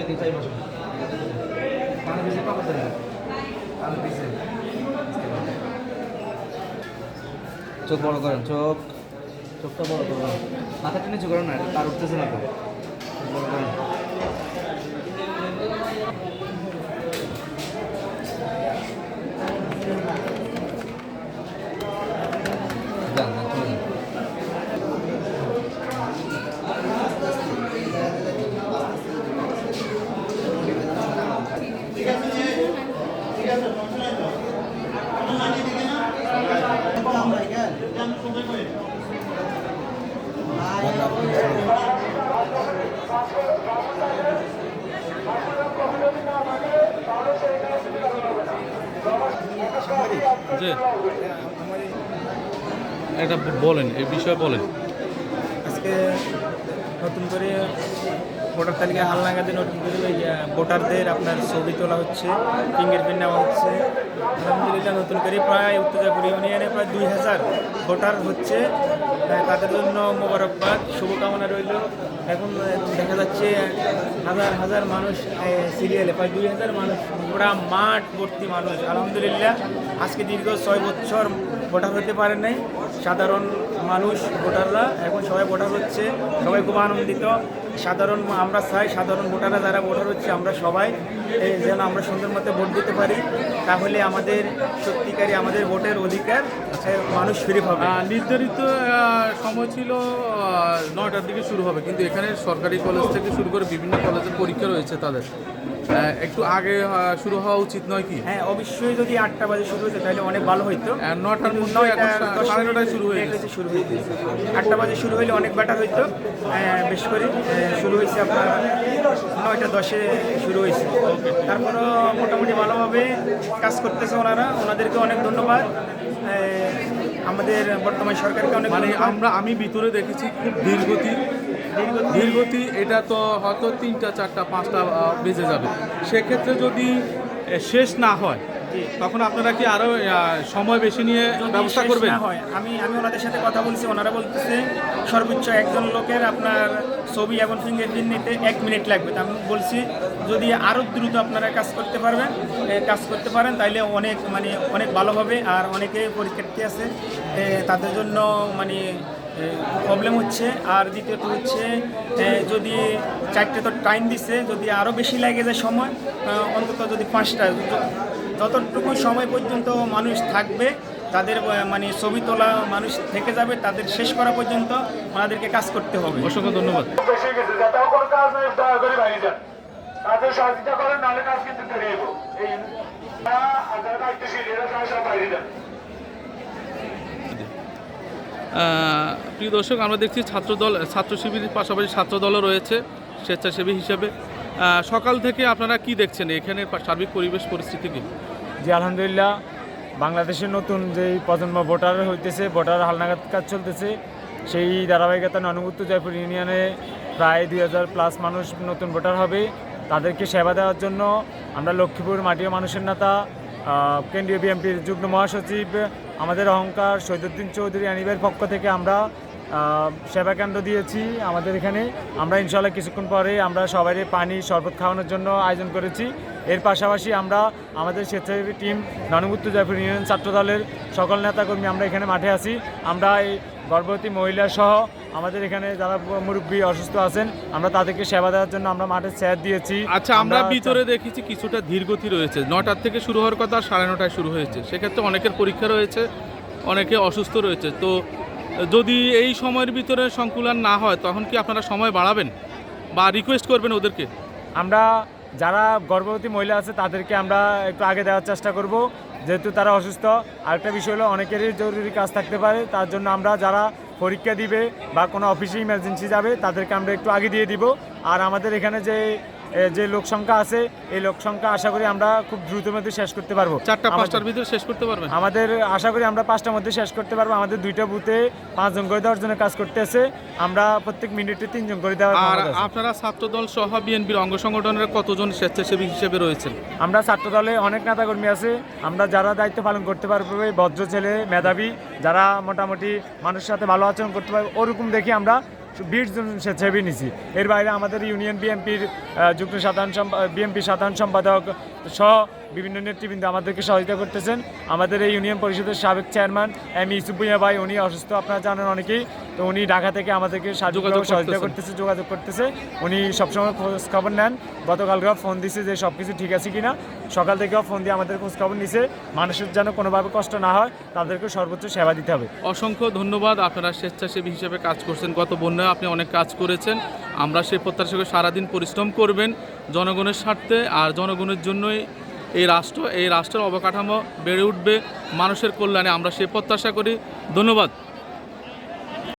এদিকে চাই বসুন কানে পিসে কত দেবে? কানে পিসে চোখ বড় করেন, চোখ। চোখটা বড় করুন মাথা টেনে করেন না তার উঠতেছে না তো। চোখ বড় করেন। যে বলেন এই বিষয়ে বলেন। আজকে নতুন করে ভোটার তালিকায় হালনাগাদে নতুন করে ওই ভোটারদের আপনার ছবি তোলা হচ্ছে ফিঙ্গারপ্রিন্ট নেওয়া হচ্ছে। আলহামদুলিল্লাহ নতুন করে প্রায় উত্তরজাপুর ইউনিয়নে প্রায় দুই হাজার ভোটার হচ্ছে। আহ, তাদের জন্য মোবারকবাদ শুভকামনা রইল। এখন দেখা যাচ্ছে হাজার হাজার মানুষ সিরিয়ালে প্রায় দুই হাজার মানুষ পুরা মাঠ ভর্তি মানুষ। আলহামদুলিল্লাহ আজকে দীর্ঘ ছয় বছর ভোটার হতে পারে নাই। সাধারণ মানুষ, ভোটাররা। এখন সবাই ভোটার হচ্ছে। সবাই খুব আনন্দিত। সাধারণ আমরা চাই সাধারণ ভোটাররা যারা ভোটার হচ্ছে, আমরা সবাই যেন আমরা সুন্দর মতো ভোট দিতে পারি। তাহলে আমাদের সত্যিকারই আমাদের ভোটের অধিকার মানুষ ফিরে পাবে। নির্ধারিত সময় ছিল নয়টার দিকে শুরু হবে কিন্তু এখানে সরকারি কলেজ থেকে শুরু করে বিভিন্ন কলেজের পরীক্ষা রয়েছে তাদের। একটু আগে শুরু হওয়া উচিত নয় কি? হ্যাঁ অবশ্যই যদি আটটা বাজে শুরু হতো তাহলে অনেক ভালো হতো আর নটার সাড়ে নটায় শুরু হয়ে গেছে। শুরু হয়ে গেছে। আটটা বাজে শুরু হলে অনেক বেটার হইতো। বেশ করে শুরু হয়েছে আপনার নয়টা দশে শুরু হয়েছে তারপরও মোটামুটি ভালোভাবে কাজ করতেছে ওনারা। ওনাদেরকে অনেক ধন্যবাদ। আমাদের বর্তমান সরকারকে অনেক মানে আমরা আমি ভিতরে দেখেছি খুব ধীরগতি। ধীরগতি এটা তো হয়তো তিনটা চারটা পাঁচটা বেজে যাবে। সেক্ষেত্রে যদি শেষ না হয় তখন আপনারা কি আরও সময় বেশি নিয়ে ব্যবস্থা করবেন? হয় আমি আমি ওনাদের সাথে কথা বলছি। ওনারা বলতেছে সর্বোচ্চ একজন লোকের আপনার ছবি এবং ফিঙ্গারপ্রিন্ট নিতে এক মিনিট লাগবে। আমি বলছি, যদি আরও দ্রুত আপনারা কাজ করতে পারবেন কাজ করতে পারেন, তাইলে অনেক মানে অনেক ভালো হবে। আর অনেকে পরীক্ষার্থী আছে তাদের জন্য মানে প্রবলেম হচ্ছে। আর দ্বিতীয়ত হচ্ছে যদি চারটে তো টাইম দিচ্ছে যদি আরও বেশি লাগে যায় সময় অন্তত যদি পাঁচটা যতটুকু সময় পর্যন্ত মানুষ থাকবে তাদের মানে ছবি তোলা মানুষ থেকে যাবে তাদের শেষ করা পর্যন্ত ওনাদেরকে কাজ করতে হবে। অসংখ্য ধন্যবাদ। প্রিয় দর্শক আমরা দেখছি ছাত্রদল ছাত্র শিবিরের পাশাপাশি ছাত্রদলও রয়েছে স্বেচ্ছাসেবী হিসেবে। সকাল থেকে আপনারা কি দেখছেন? এখানে সার্বিক পরিবেশ পরিস্থিতি কি? জি আলহামদুলিল্লাহ। বাংলাদেশের নতুন যেই প্রজন্ম ভোটার হইতেছে, ভোটার হালনাগাদ কাজ চলতেছে, সেই ধারাবাহিকতা ননুভূত জয়পুর ইউনিয়নে প্রায় দুই হাজার প্লাস মানুষ নতুন ভোটার হবে। তাদেরকে সেবা দেওয়ার জন্য আমরা লক্ষ্মীপুর মাটিও মানুষের নেতা কেন্দ্রীয় বিএনপির যুগ্ম মহাসচিব, আমাদের অহংকার সৈদুদ্দিন চৌধুরী আনিবের পক্ষ থেকে আমরা সেবা কেন্দ্র দিয়েছি আমাদের এখানে। আমরা ইনশাল্লাহ কিছুক্ষণ পরে আমরা সবাই পানি শরবত খাওয়ানোর জন্য আয়োজন করেছি। এর পাশাপাশি আমরা আমাদের স্বেচ্ছাসেবী টিম ননগুত্ত জয়পুর ইউনিয়ন ছাত্র দলের সকল নেতাকর্মী আমরা এখানে মাঠে আছি। আমরা এই গর্ভবতী মহিলা সহ আমাদের এখানে যারা মুরব্বী অসুস্থ আছেন আমরা তাদেরকে সেবা দেওয়ার জন্য আমরা মাঠে স্যার দিয়েছি। আচ্ছা আমরা ভিতরে দেখেছি কিছুটা ধীরগতি রয়েছে। নটার থেকে শুরু হওয়ার কথা সাড়ে নটায় শুরু হয়েছে। সেক্ষেত্রে অনেকের পরীক্ষা রয়েছে অনেকে অসুস্থ রয়েছে। তো যদি এই সময়ের ভিতরে সংকুলন না হয়, তখন কি আপনারা সময় বাড়াবেন? বা রিকোয়েস্ট করবেন ওদেরকে? আমরা যারা গর্ভবতী মহিলা আছে, তাদেরকে আমরা একটু আগে দেওয়ার চেষ্টা করব। যেহেতু তারা অসুস্থ, আরেকটা বিষয় হলো অনেকেরই জরুরি কাজ থাকতে পারে। তার জন্য আমরা যারা পরীক্ষা দিবে বা কোনো অফিসে ইমার্জেন্সি যাবে, তাদেরকে আমরা একটু আগে দিয়ে দিব। আর আমাদের এখানে যে যে লোক সংখ্যা আছে এই লোক সংখ্যা আশা করি আমরা খুব দ্রুতের মধ্যে শেষ করতে পারব। চারটা পাঁচটার ভিতরে শেষ করতে পারবেন? আমাদের আশা করি আমরা পাঁচটার মধ্যে শেষ করতে পারব। আমাদের দুইটা বুথে পাঁচজন করে দেওয়ার জন্য কাজ করতেছে। আমরা প্রত্যেক মিনিটে তিনজন করে দেওয়ার আর। আপনারা ছাত্রদল সহ বিএনপির অঙ্গ সংগঠনের কতজন স্বেচ্ছাসেবী হিসেবে রয়েছেন? আমরা ছাত্র দলে অনেক নেতাকর্মী আছে। আমরা যারা দায়িত্ব পালন করতে পারব ভদ্র ছেলে মেধাবী যারা মোটামুটি মানুষের সাথে ভালো আচরণ করতে পারবে ওরকম দেখি আমরা বিশ জন স্বেচ্ছাসেবী নিছি। এর বাইরে আমাদের ইউনিয়ন বিএনপির যুক্ত সাধারণ বিএনপি সাধারণ সম্পাদক সহ বিভিন্ন নেতৃবৃন্দ আমাদেরকে সহযোগিতা করতেছেন। আমাদের এই ইউনিয়ন পরিষদের সাবেক চেয়ারম্যান এম ইউসুফ ভুঁইয়া ভাই উনি অসুস্থ আপনারা জানেন অনেকেই। তো উনি ঢাকা থেকে আমাদেরকে সাহায্য যোগাযোগ সহযোগিতা করতেছে। যোগাযোগ করতেছে। উনি সবসময় খোঁজ খবর নেন গতকালকেও ফোন দিছে যে সব কিছু ঠিক আছে কিনা। সকাল থেকেও ফোন দিয়ে আমাদের খোঁজ খবর নিছে। মানুষের যেন কোনোভাবে কষ্ট না হয় তাদেরকে সর্বোচ্চ সেবা দিতে হবে। অসংখ্য ধন্যবাদ। আপনারা স্বেচ্ছাসেবী হিসেবে কাজ করছেন। গত বন্যায় আপনি অনেক কাজ করেছেন। আমরা সেই প্রত্যাশা করে সারাদিন পরিশ্রম করবেন। জনগণের স্বার্থে আর জনগণের জন্যই এই রাষ্ট্র এই রাষ্ট্রের অবকাঠামো বেড়ে উঠবে মানুষের কল্যাণে আমরা সে প্রত্যাশা করি। ধন্যবাদ।